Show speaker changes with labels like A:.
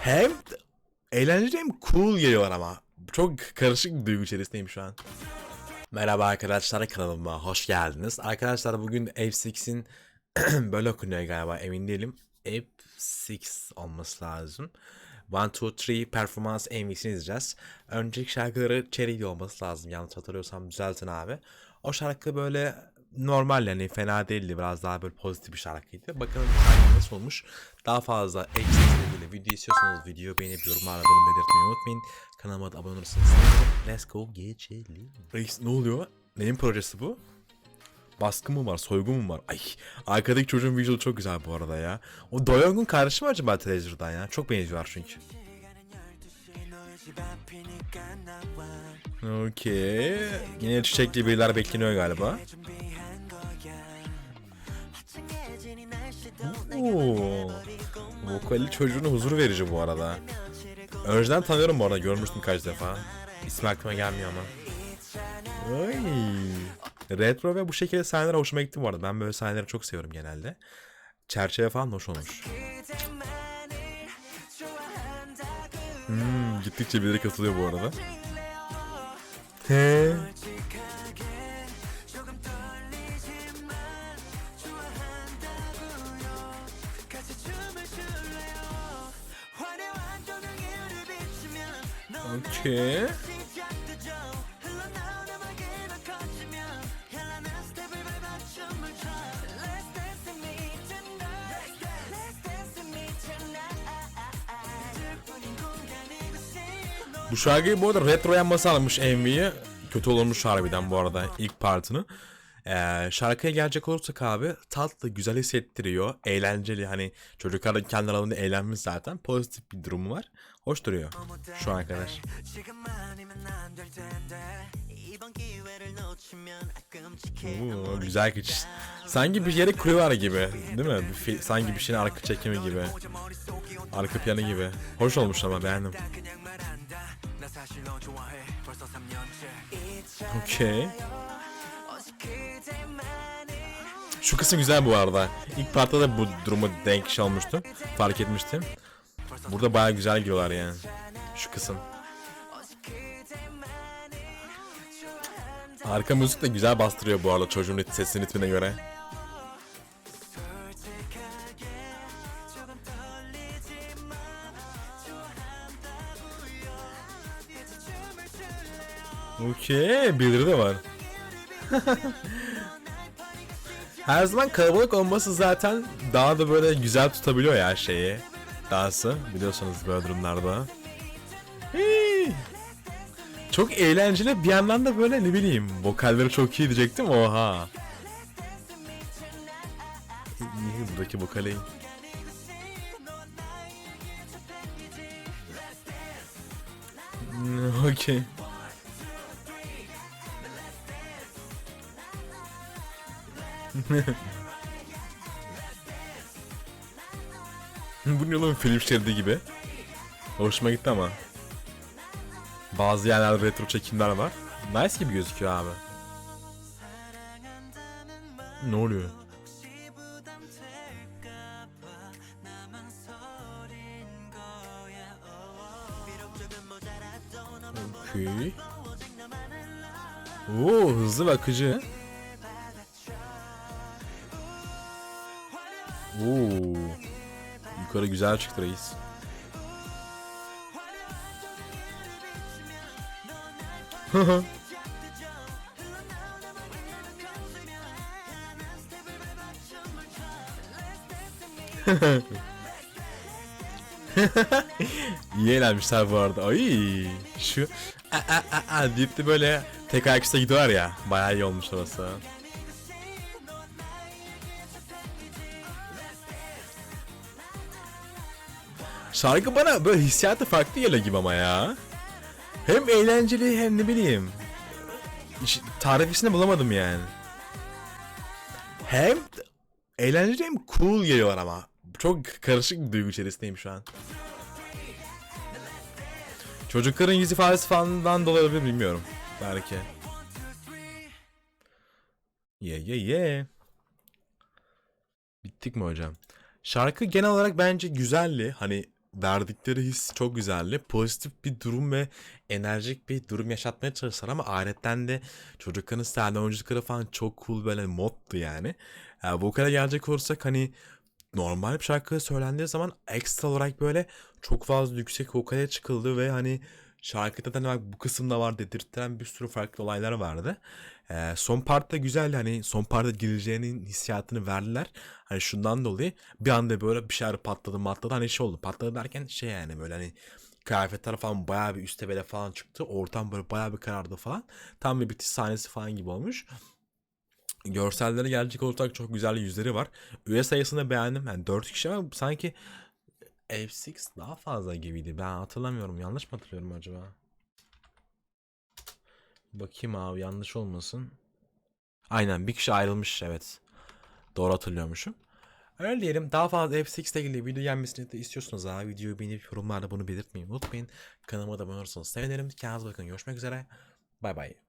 A: Hem eğlenceli hem cool geliyorlar ama. Çok karışık bir duygu içerisindeyim şu an. Merhaba arkadaşlar kanalıma hoş geldiniz. Arkadaşlar bugün F6'in böyle okunuyor galiba emin değilim. F6 olması lazım. 1, 2, 3 performans MV'sini izleyeceğiz. Önceki şarkıları Cherry'li olması lazım yanlış hatırlıyorsam düzeltin abi. O şarkı böyle normal yani fena değildi biraz daha böyle pozitif bir şarkıydı. Bakalım şarkı nasıl olmuş. Daha fazla F6 ile ilgili video istiyorsanız videoyu beğenip yorumlarla bunu belirtmeyi unutmayın. Kanalıma da abone olursanız. Let's go geçelim. Reis ne oluyor? Neyin projesi bu? Baskı mı var, soygun mu var? Ay, arkadaki çocuğun visualı çok güzel bu arada ya. O Doyong'un kardeşi mi acaba Treasure'dan ya? Çok benziyorlar çünkü. Okey. Yine çiçekli biriler bekleniyor galiba. Oo. Vokali çocuğuna huzur verici bu arada. Önceden tanıyorum bu arada görmüştüm kaç defa. İsmi aklıma gelmiyor ama. Oy. Retro ve bu şekilde sahneler hoşuma gitti bu arada. Ben böyle sahneleri çok seviyorum genelde. Çerçeve falan hoş olmuş. Hmm, gittikçe birileri katılıyor bu arada. He. Okey. Bu şarkıyı bu arada retro yanması almış MV'ye. Kötü olmuş harbiden bu arada ilk partını. Ee, şarkıya gelecek olursak abi tatlı güzel hissettiriyor. Eğlenceli hani çocuklar da kendi aralarında eğlenmiş zaten. Pozitif bir durumu var. Hoş duruyor şu an kadar. Oo, güzel geçiş. Sanki bir yere kuruyorlar gibi değil mi? Bir sanki bir şeyin arka çekimi gibi. Arka planı gibi. Hoş olmuş ama beğendim. Okey. Şu kısım güzel bu arada. İlk partta da bu durumu denk şey olmuştum. Fark etmiştim. Burada baya güzel gidiyorlar yani. Şu kısım. Arka müzik de güzel bastırıyor bu arada çocuğun sesinin ritmine göre. Okey, birileri de var. Her zaman kalabalık olması zaten daha da böyle güzel tutabiliyor ya şeyi. Dansı biliyorsunuz böyle durumlarda. Hii. Çok eğlenceli bir yandan da böyle ne bileyim vokalleri çok iyi diyecektim oha. İyi buradaki vokali. Hmm, Okey. Bu ne oğlum film şeridi gibi. Hoşuma gitti ama. Bazı yerlerde retro çekimler var. Nice gibi gözüküyor abi. Ne oluyor? Okey. Oo hızlı ve akıcı. Oo. Yukarı güzel çıktı reis. İyi eğlenmişler bu arada. Ay şu a a a a deyip de böyle tek ayak üstüne gidiyorlar ya. Bayağı iyi olmuş orası. Şarkı bana böyle hissiyatı farklı geliyor gibi ama ya. Hem eğlenceli hem ne bileyim. Hiç tarifisini bulamadım yani. Hem eğlenceli hem cool geliyorlar ama. Çok karışık bir duygu içerisindeyim şu an. Çocukların yüz ifadesi falandan dolayı olabilir bilmiyorum. Belki. Ye ye ye. Bittik mi hocam? Şarkı genel olarak bence güzelli. Hani verdikleri his çok güzeldi. Pozitif bir durum ve enerjik bir durum yaşatmaya çalıştılar ama ayetten de çocukların sahne oyunculukları falan çok cool böyle moddu yani. yani vokale gelecek olursak hani normal bir şarkı söylendiği zaman ekstra olarak böyle çok fazla yüksek vokale çıkıldı ve hani şarkıda da bak bu kısımda var dedirten bir sürü farklı olaylar vardı. Ee, son partta güzel hani son parta gireceğinin hissiyatını verdiler. Hani şundan dolayı bir anda böyle bir şeyler patladı matladı hani şey oldu. Patladı derken şey yani böyle hani kıyafetler falan bayağı bir üste bele falan çıktı. Ortam böyle bayağı bir karardı falan. Tam bir bitiş sahnesi falan gibi olmuş. Görselleri gelecek olursak çok güzel yüzleri var. Üye sayısını beğendim. Yani 4 kişi ama sanki F6 daha fazla gibiydi. Ben hatırlamıyorum. Yanlış mı hatırlıyorum acaba? Bakayım abi yanlış olmasın. Aynen bir kişi ayrılmış evet. Doğru hatırlıyormuşum. Öyle diyelim. Daha fazla F6 ile ilgili video gelmesini de istiyorsanız abi videoyu beğenip yorumlarda bunu belirtmeyi unutmayın. Kanalıma da abone olursanız sevinirim. Kendinize bakın. Görüşmek üzere. Bay bay.